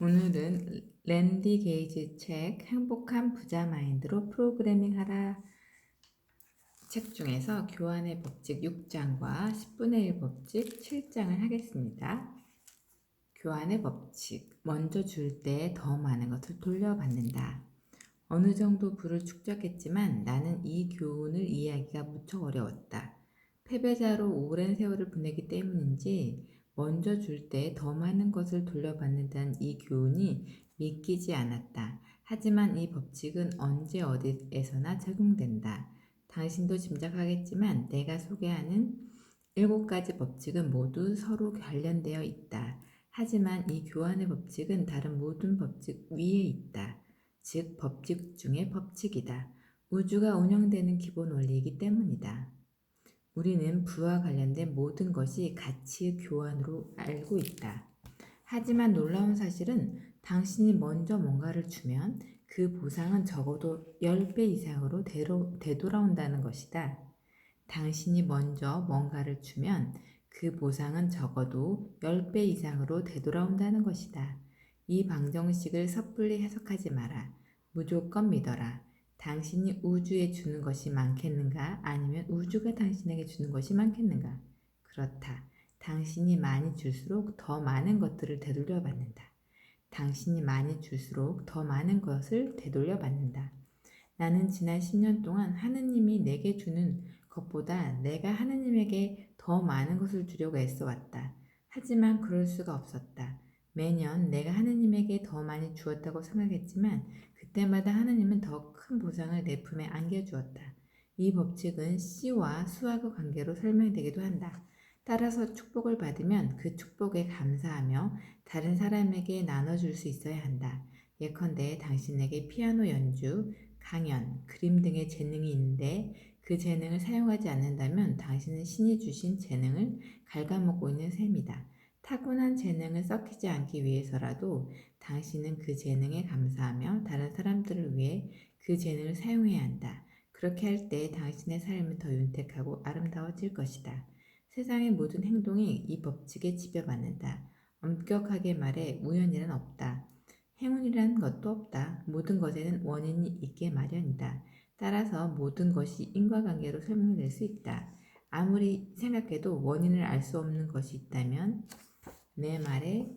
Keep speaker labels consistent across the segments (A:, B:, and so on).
A: 오늘은 랜디 게이지 책 행복한 부자 마인드로 프로그래밍 하라 책 중에서 교환의 법칙 6장과 10분의 1 법칙 7장을 하겠습니다. 교환의 법칙 먼저 줄 때 더 많은 것을 돌려받는다. 어느 정도 부를 축적했지만 나는 이 교훈을 이해하기가 무척 어려웠다. 패배자로 오랜 세월을 보내기 때문인지 먼저 줄 때 더 많은 것을 돌려받는다는 이 교훈이 믿기지 않았다. 하지만 이 법칙은 언제 어디에서나 적용된다. 당신도 짐작하겠지만 내가 소개하는 일곱 가지 법칙은 모두 서로 관련되어 있다. 하지만 이 교환의 법칙은 다른 모든 법칙 위에 있다. 즉, 법칙 중의 법칙이다. 우주가 운영되는 기본 원리이기 때문이다. 우리는 부와 관련된 모든 것이 가치의 교환으로 알고 있다. 하지만 놀라운 사실은 당신이 먼저 뭔가를 주면 그 보상은 적어도 10배 이상으로 되돌아온다는 것이다. 당신이 먼저 뭔가를 주면 그 보상은 적어도 10배 이상으로 되돌아온다는 것이다. 이 방정식을 섣불리 해석하지 마라. 무조건 믿어라. 당신이 우주에 주는 것이 많겠는가? 아니면 우주가 당신에게 주는 것이 많겠는가? 그렇다. 당신이 많이 줄수록 더 많은 것들을 되돌려 받는다. 당신이 많이 줄수록 더 많은 것을 되돌려 받는다. 나는 지난 10년 동안 하느님이 내게 주는 것보다 내가 하느님에게 더 많은 것을 주려고 애써 왔다. 하지만 그럴 수가 없었다. 매년 내가 하느님에게 더 많이 주었다고 생각했지만 그 때마다 하느님은 더 큰 보상을 내 품에 안겨주었다. 이 법칙은 씨와 수학의 관계로 설명되기도 한다. 따라서 축복을 받으면 그 축복에 감사하며 다른 사람에게 나눠줄 수 있어야 한다. 예컨대 당신에게 피아노 연주, 강연, 그림 등의 재능이 있는데 그 재능을 사용하지 않는다면 당신은 신이 주신 재능을 갉아먹고 있는 셈이다. 타고난 재능을 썩히지 않기 위해서라도 당신은 그 재능에 감사하며 다른 사람들을 위해 그 재능을 사용해야 한다. 그렇게 할 때 당신의 삶은 더 윤택하고 아름다워질 것이다. 세상의 모든 행동이 이 법칙에 지배받는다. 엄격하게 말해 우연이란 없다. 행운이라는 것도 없다. 모든 것에는 원인이 있게 마련이다. 따라서 모든 것이 인과관계로 설명될 수 있다. 아무리 생각해도 원인을 알 수 없는 것이 있다면 내 말에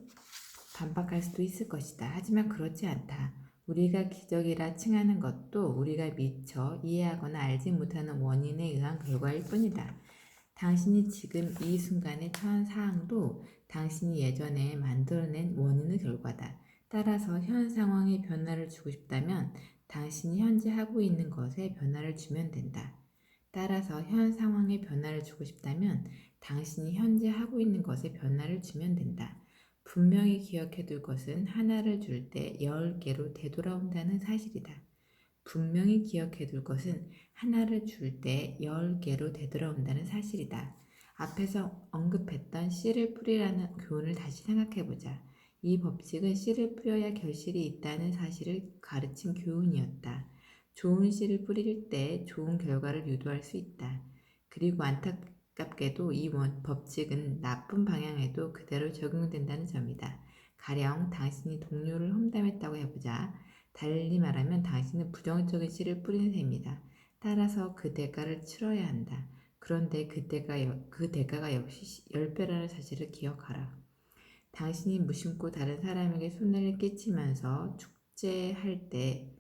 A: 반박할 수도 있을 것이다. 하지만 그렇지 않다. 우리가 기적이라 칭하는 것도 우리가 미처 이해하거나 알지 못하는 원인에 의한 결과일 뿐이다. 당신이 지금 이 순간에 처한 사항도 당신이 예전에 만들어낸 원인의 결과다. 따라서 현 상황에 변화를 주고 싶다면 당신이 현재 하고 있는 것에 변화를 주면 된다. 따라서 현 상황에 변화를 주고 싶다면 당신이 현재 하고 있는 것에 변화를 주면 된다. 분명히 기억해 둘 것은 하나를 줄 때 열 개로 되돌아온다는 사실이다. 분명히 기억해 둘 것은 하나를 줄 때 열 개로 되돌아온다는 사실이다. 앞에서 언급했던 씨를 뿌리라는 교훈을 다시 생각해 보자. 이 법칙은 씨를 뿌려야 결실이 있다는 사실을 가르친 교훈이었다. 좋은 씨를 뿌릴 때 좋은 결과를 유도할 수 있다. 그리고 안타 안타깝게도 이 원, 법칙은 나쁜 방향에도 그대로 적용된다는 점이다. 가령 당신이 동료를 험담했다고 해보자. 달리 말하면 당신은 부정적인 씨를 뿌리는 셈이다. 따라서 그 대가를 치러야 한다. 그런데 그, 대가, 그 대가가 역시 10배라는 사실을 기억하라. 당신이 무심코 다른 사람에게 손해를 끼치면서 축제할 때,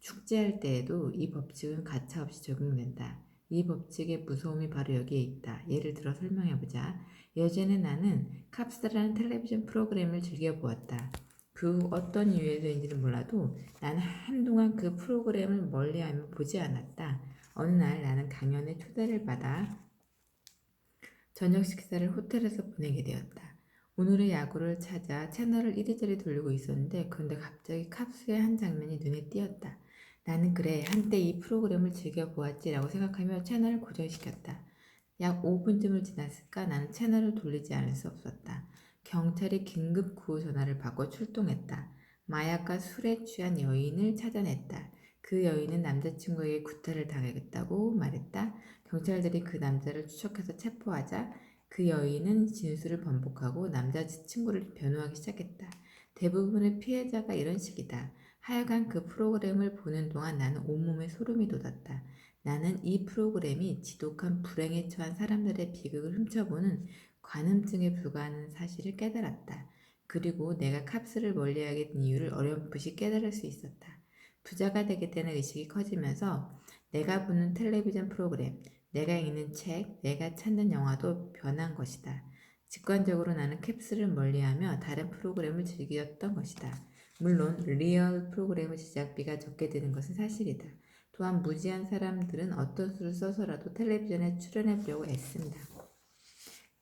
A: 축제할 때에도 이 법칙은 가차없이 적용된다. 이 법칙의 무서움이 바로 여기에 있다. 예를 들어 설명해보자. 예전에 나는 캅스라는 텔레비전 프로그램을 즐겨보았다. 그 어떤 이유에서인지는 몰라도 나는 한동안 그 프로그램을 멀리하며 보지 않았다. 어느 날 나는 강연에 초대를 받아 저녁 식사를 호텔에서 보내게 되었다. 오늘의 야구를 찾아 채널을 이리저리 돌리고 있었는데 그런데 갑자기 캅스의 한 장면이 눈에 띄었다. 나는 그래 한때 이 프로그램을 즐겨보았지라고 생각하며 채널을 고정시켰다. 약 5분쯤을 지났을까 나는 채널을 돌리지 않을 수 없었다. 경찰이 긴급 구호 전화를 받고 출동했다. 마약과 술에 취한 여인을 찾아냈다. 그 여인은 남자친구에게 구타를 당하겠다고 말했다. 경찰들이 그 남자를 추적해서 체포하자 그 여인은 진술을 번복하고 남자친구를 변호하기 시작했다. 대부분의 피해자가 이런 식이다. 하여간 그 프로그램을 보는 동안 나는 온몸에 소름이 돋았다. 나는 이 프로그램이 지독한 불행에 처한 사람들의 비극을 훔쳐보는 관음증에 불과하는 사실을 깨달았다. 그리고 내가 캅스를 멀리하게 된 이유를 어렴풋이 깨달을 수 있었다. 부자가 되겠다는 의식이 커지면서 내가 보는 텔레비전 프로그램, 내가 읽는 책, 내가 찾는 영화도 변한 것이다. 직관적으로 나는 캡스를 멀리하며 다른 프로그램을 즐겼던 것이다. 물론 리얼 프로그램의 제작비가 적게 드는 것은 사실이다. 또한 무지한 사람들은 어떤 수를 써서라도 텔레비전에 출연해 보려고 애쓴다.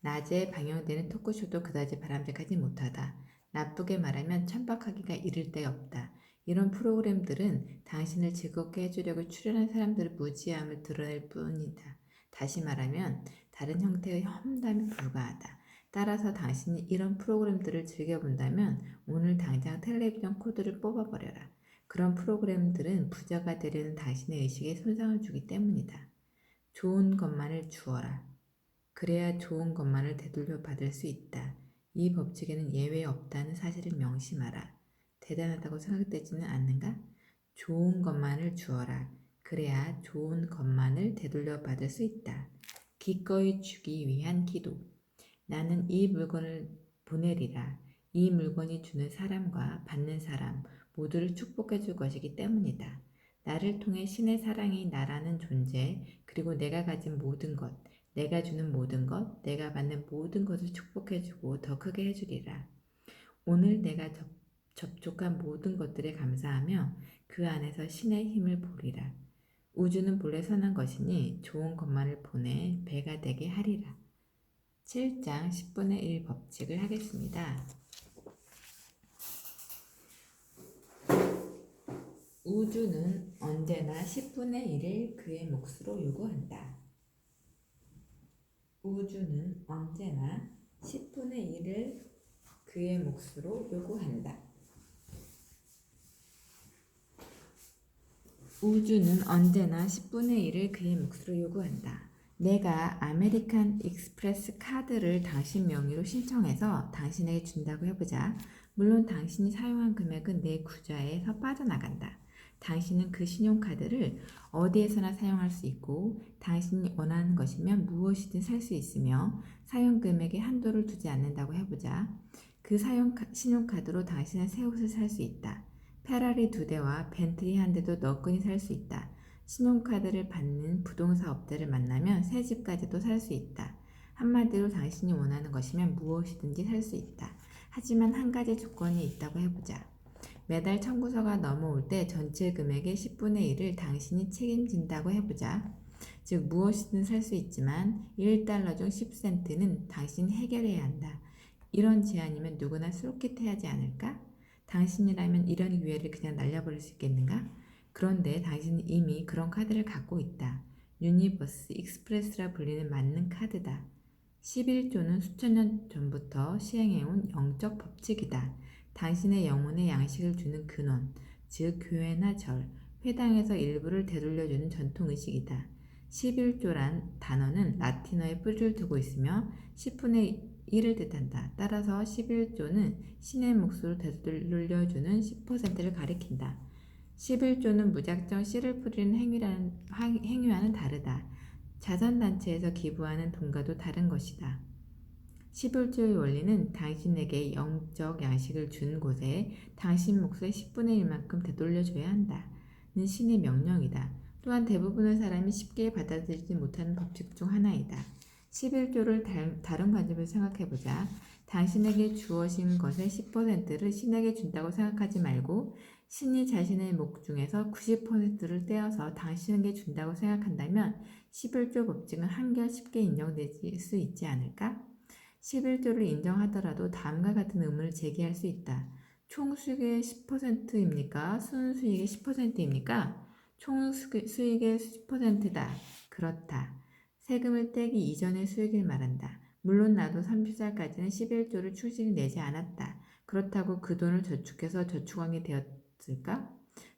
A: 낮에 방영되는 토크쇼도 그다지 바람직하지 못하다. 나쁘게 말하면 천박하기가 이를 데 없다. 이런 프로그램들은 당신을 즐겁게 해주려고 출연한 사람들의 무지함을 드러낼 뿐이다. 다시 말하면 다른 형태의 험담에 불과하다. 따라서 당신이 이런 프로그램들을 즐겨본다면 오늘 당장 텔레비전 코드를 뽑아버려라. 그런 프로그램들은 부자가 되려는 당신의 의식에 손상을 주기 때문이다. 좋은 것만을 주어라. 그래야 좋은 것만을 되돌려 받을 수 있다. 이 법칙에는 예외 없다는 사실을 명심하라. 대단하다고 생각되지는 않는가? 좋은 것만을 주어라. 그래야 좋은 것만을 되돌려 받을 수 있다. 기꺼이 주기 위한 기도. 나는 이 물건을 보내리라. 이 물건이 주는 사람과 받는 사람 모두를 축복해 줄 것이기 때문이다. 나를 통해 신의 사랑이 나라는 존재, 그리고 내가 가진 모든 것, 내가 주는 모든 것, 내가 받는 모든 것을 축복해 주고 더 크게 해 주리라. 오늘 내가 접, 접촉한 모든 것들에 감사하며 그 안에서 신의 힘을 보리라. 우주는 본래 선한 것이니 좋은 것만을 보내 배가 되게 하리라. 7장 10분의 1 법칙을 하겠습니다. 우주는 언제나 10분의 1을 그의 몫으로 요구한다. 우주는 언제나 10분의 1을 그의 몫으로 요구한다. 우주는 언제나 10분의 1을 그의 몫으로 요구한다. 내가 아메리칸 익스프레스 카드를 당신 명의로 신청해서 당신에게 준다고 해보자. 물론 당신이 사용한 금액은 내 구좌에서 빠져나간다. 당신은 그 신용카드를 어디에서나 사용할 수 있고 당신이 원하는 것이면 무엇이든 살 수 있으며 사용 금액에 한도를 두지 않는다고 해보자. 그 사용 신용카드로 당신은 새 옷을 살 수 있다. 페라리 두 대와 벤틀리 한 대도 너끈히 살 수 있다. 신용카드를 받는 부동산 업체를 만나면 새 집까지도 살 수 있다. 한마디로 당신이 원하는 것이면 무엇이든지 살 수 있다. 하지만 한 가지 조건이 있다고 해보자. 매달 청구서가 넘어올 때 전체 금액의 10분의 1을 당신이 책임진다고 해보자. 즉 무엇이든 살 수 있지만 1달러 중 10센트는 당신이 해결해야 한다. 이런 제안이면 누구나 솔깃해하지 않을까? 당신이라면 이런 기회를 그냥 날려버릴 수 있겠는가? 그런데 당신은 이미 그런 카드를 갖고 있다. 유니버스 익스프레스라 불리는 맞는 카드다. 11조는 수천 년 전부터 시행해온 영적 법칙이다. 당신의 영혼에 양식을 주는 근원, 즉 교회나 절, 회당에서 일부를 되돌려주는 전통의식이다. 11조란 단어는 라틴어에 뿌리를 두고 있으며 10분의 1을 뜻한다. 따라서 11조는 신의 몫으로 되돌려주는 10%를 가리킨다. 11조는 무작정 씨를 뿌리는 행위라는, 행위와는 다르다. 자선단체에서 기부하는 돈과도 다른 것이다. 11조의 원리는 당신에게 영적 양식을 준 곳에 당신 몫의 10분의 1만큼 되돌려줘야 한다 는 신의 명령이다. 또한 대부분의 사람이 쉽게 받아들이지 못하는 법칙 중 하나이다. 11조를 다 른 관점에서 생각해보자. 당신에게 주어진 것의 10%를 신에게 준다고 생각하지 말고 신이 자신의 목 중에서 90%를 떼어서 당신에게 준다고 생각한다면 11조 법칙은 한결 쉽게 인정될 수 있지 않을까? 11조를 인정하더라도 다음과 같은 의문을 제기할 수 있다. 총 수익의 10%입니까? 순수익의 10%입니까? 총 수익의 10%다. 그렇다. 세금을 떼기 이전의 수익을 말한다. 물론 나도 30살까지는 11조를 충실히 내지 않았다. 그렇다고 그 돈을 저축해서 저축왕이 되었 을까?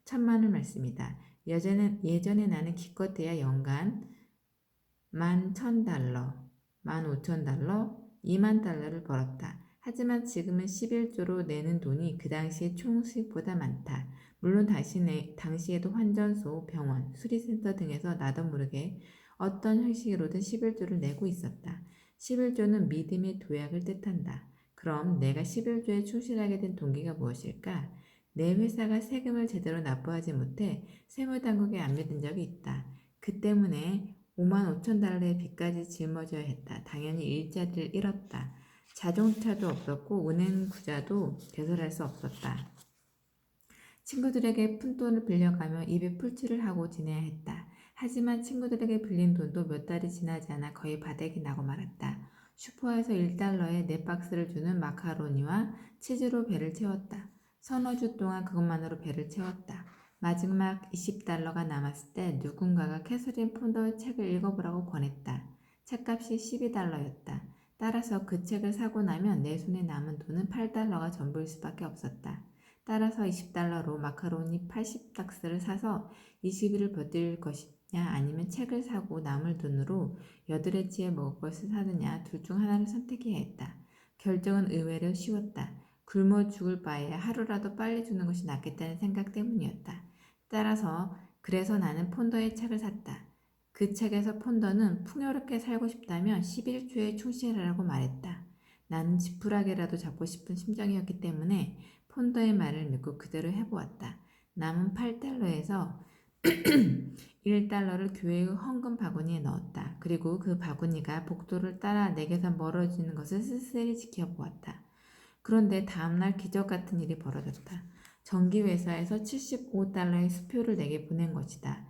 A: 천만의 말씀이다. 예전에, 예전에 나는 기껏해야 연간 만 천 달러, 만 오천 달러, 2만 달러를 벌었다. 하지만 지금은 11조로 내는 돈이 그 당시의 총 수익보다 많다. 물론 당시에, 당시에도 환전소, 병원, 수리센터 등에서 나도 모르게 어떤 형식으로든 11조를 내고 있었다. 11조는 믿음의 도약을 뜻한다. 그럼 내가 11조에 충실하게 된 동기가 무엇일까? 내 회사가 세금을 제대로 납부하지 못해 세무당국에 안매든 적이 있다. 그 때문에 5만 5천 달러의 빚까지 짊어져야 했다. 당연히 일자리를 잃었다. 자동차도 없었고 은행 구자도 개설할 수 없었다. 친구들에게 푼돈을 빌려가며 입에 풀칠을 하고 지내야 했다. 하지만 친구들에게 빌린 돈도 몇 달이 지나지 않아 거의 바닥이 나고 말았다. 슈퍼에서 1달러에 네 박스를 주는 마카로니와 치즈로 배를 채웠다. 서너 주 동안 그것만으로 배를 채웠다. 마지막 20달러가 남았을 때 누군가가 캐서린 폰더의 책을 읽어보라고 권했다. 책값이 12달러였다. 따라서 그 책을 사고 나면 내 손에 남은 돈은 8달러가 전부일 수밖에 없었다. 따라서 20달러로 마카로니 80박스를 사서 20일을 버틸 것이냐 아니면 책을 사고 남을 돈으로 여드레치에 먹을 것을 사느냐 둘 중 하나를 선택해야 했다. 결정은 의외로 쉬웠다. 굶어 죽을 바에 하루라도 빨리 주는 것이 낫겠다는 생각 때문이었다. 따라서 그래서 나는 폰더의 책을 샀다. 그 책에서 폰더는 풍요롭게 살고 싶다면 11조에 충실하라고 말했다. 나는 지푸라기라도 잡고 싶은 심정이었기 때문에 폰더의 말을 믿고 그대로 해보았다. 남은 8달러에서 1달러를 교회의 헌금 바구니에 넣었다. 그리고 그 바구니가 복도를 따라 내게서 멀어지는 것을 쓸쓸히 지켜보았다. 그런데 다음날 기적 같은 일이 벌어졌다. 전기회사에서 75달러의 수표를 내게 보낸 것이다.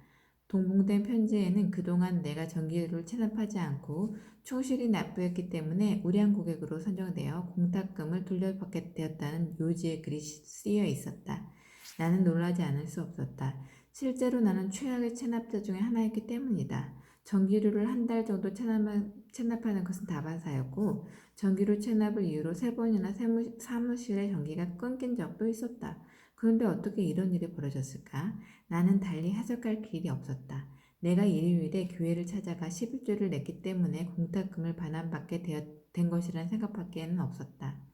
A: 동봉된 편지에는 그동안 내가 전기료를 체납하지 않고 충실히 납부했기 때문에 우량 고객으로 선정되어 공탁금을 돌려받게 되었다는 요지의 글이 쓰여 있었다. 나는 놀라지 않을 수 없었다. 실제로 나는 최악의 체납자 중에 하나였기 때문이다. 전기료를 한 달 정도 체납 하는 것은 다반사였고 전기료 체납을 이유로 세 번이나 사무실의 전기가 끊긴 적도 있었다. 그런데 어떻게 이런 일이 벌어졌을까? 나는 달리 해석할 길이 없었다. 내가 일요일에 교회를 찾아가 11조를 냈기 때문에 공탁금을 반환받게 된 것이란 생각밖에는 없었다.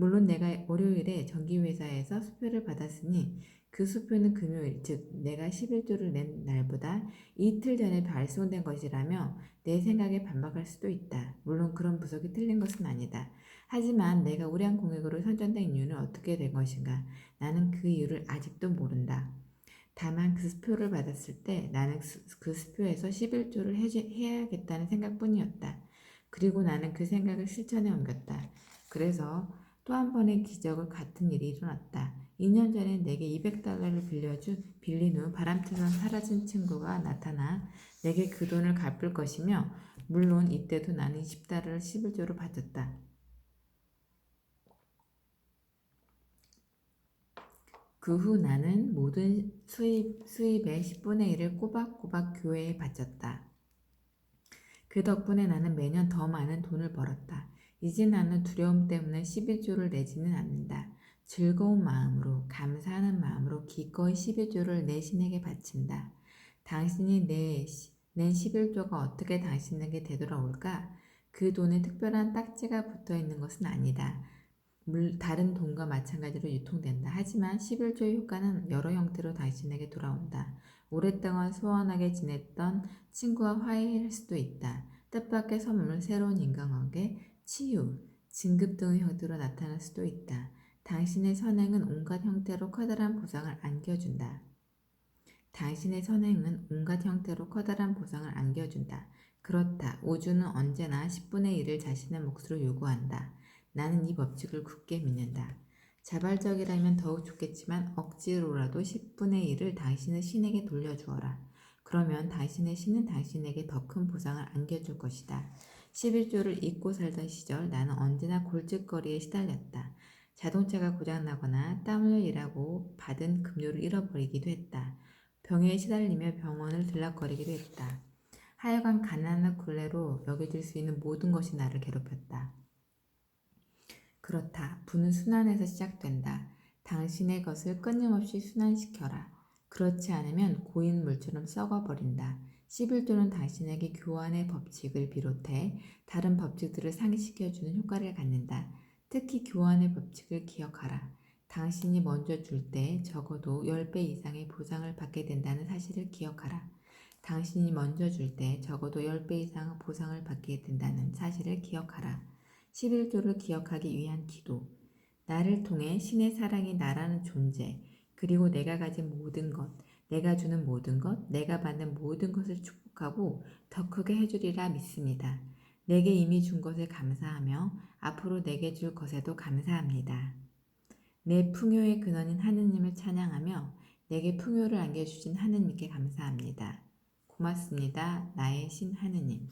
A: 물론 내가 월요일에 전기회사에서 수표를 받았으니 그 수표는 금요일, 즉 내가 11조를 낸 날보다 이틀 전에 발송된 것이라며 내 생각에 반박할 수도 있다. 물론 그런 부석이 틀린 것은 아니다. 하지만 내가 우량 공익으로 선전된 이유는 어떻게 된 것인가? 나는 그 이유를 아직도 모른다. 다만 그 수표를 받았을 때 나는 그 수표에서 11조를 해야겠다는 생각뿐이었다. 그리고 나는 그 생각을 실천에 옮겼다. 그래서 또 한 번의 기적을 같은 일이 일어났다. 2년 전에 내게 200달러를 빌려준 빌린 후 바람처럼 사라진 친구가 나타나 내게 그 돈을 갚을 것이며 물론 이때도 나는 20달러를 11조로 받았다. 그 후 나는 모든 수입, 수입의 10분의 1을 꼬박꼬박 교회에 바쳤다. 그 덕분에 나는 매년 더 많은 돈을 벌었다. 이제 나는 두려움 때문에 11조를 내지는 않는다. 즐거운 마음으로, 감사하는 마음으로 기꺼이 11조를 내 신에게 바친다. 당신이 내, 낸 11조가 어떻게 당신에게 되돌아올까? 그 돈에 특별한 딱지가 붙어 있는 것은 아니다. 물, 다른 돈과 마찬가지로 유통된다. 하지만 11조의 효과는 여러 형태로 당신에게 돌아온다. 오랫동안 소원하게 지냈던 친구와 화해할 수도 있다. 뜻밖의 선물, 새로운 인간관계, 치유, 진급 등의 형태로 나타날 수도 있다. 당신의 선행은 온갖 형태로 커다란 보상을 안겨준다. 당신의 선행은 온갖 형태로 커다란 보상을 안겨준다. 그렇다. 우주는 언제나 10분의 1을 자신의 몫으로 요구한다. 나는 이 법칙을 굳게 믿는다. 자발적이라면 더욱 좋겠지만 억지로라도 10분의 1을 당신의 신에게 돌려주어라. 그러면 당신의 신은 당신에게 더 큰 보상을 안겨줄 것이다. 11조를 잊고 살던 시절 나는 언제나 골칫거리에 시달렸다. 자동차가 고장나거나 땀 흘려 일하고 받은 급료를 잃어버리기도 했다. 병에 시달리며 병원을 들락거리기도 했다. 하여간 가난한 굴레로 여겨질 수 있는 모든 것이 나를 괴롭혔다. 그렇다. 분은 순환에서 시작된다. 당신의 것을 끊임없이 순환시켜라. 그렇지 않으면 고인 물처럼 썩어버린다. 11조는 당신에게 교환의 법칙을 비롯해 다른 법칙들을 상기시켜주는 효과를 갖는다. 특히 교환의 법칙을 기억하라. 당신이 먼저 줄 때 적어도 10배 이상의 보상을 받게 된다는 사실을 기억하라. 당신이 먼저 줄 때 적어도 10배 이상 보상을 받게 된다는 사실을 기억하라. 11조를 기억하기 위한 기도. 나를 통해 신의 사랑이 나라는 존재, 그리고 내가 가진 모든 것, 내가 주는 모든 것, 내가 받는 모든 것을 축복하고 더 크게 해주리라 믿습니다. 내게 이미 준 것에 감사하며 앞으로 내게 줄 것에도 감사합니다. 내 풍요의 근원인 하느님을 찬양하며 내게 풍요를 안겨주신 하느님께 감사합니다. 고맙습니다. 나의 신 하느님.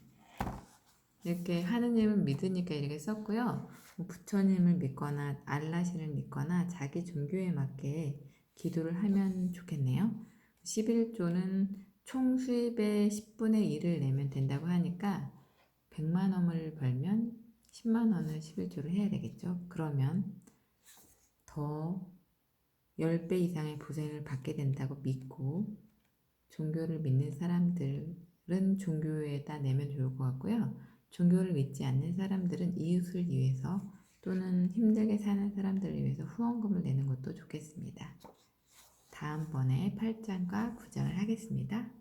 A: 이렇게 하느님을 믿으니까 이렇게 썼고요. 뭐 부처님을 믿거나 알라신을 믿거나 자기 종교에 맞게 기도를 하면 좋겠네요. 11조는 총 수입의 10분의 1을 내면 된다고 하니까 100만 원을 벌면 10만 원을 11조로 해야 되겠죠. 그러면 더 10배 이상의 보상을 받게 된다고 믿고 종교를 믿는 사람들은 종교에다 내면 좋을 것 같고요. 종교를 믿지 않는 사람들은 이웃을 위해서 또는 힘들게 사는 사람들을 위해서 후원금을 내는 것도 좋겠습니다. 다음번에 8장과 9장을 하겠습니다.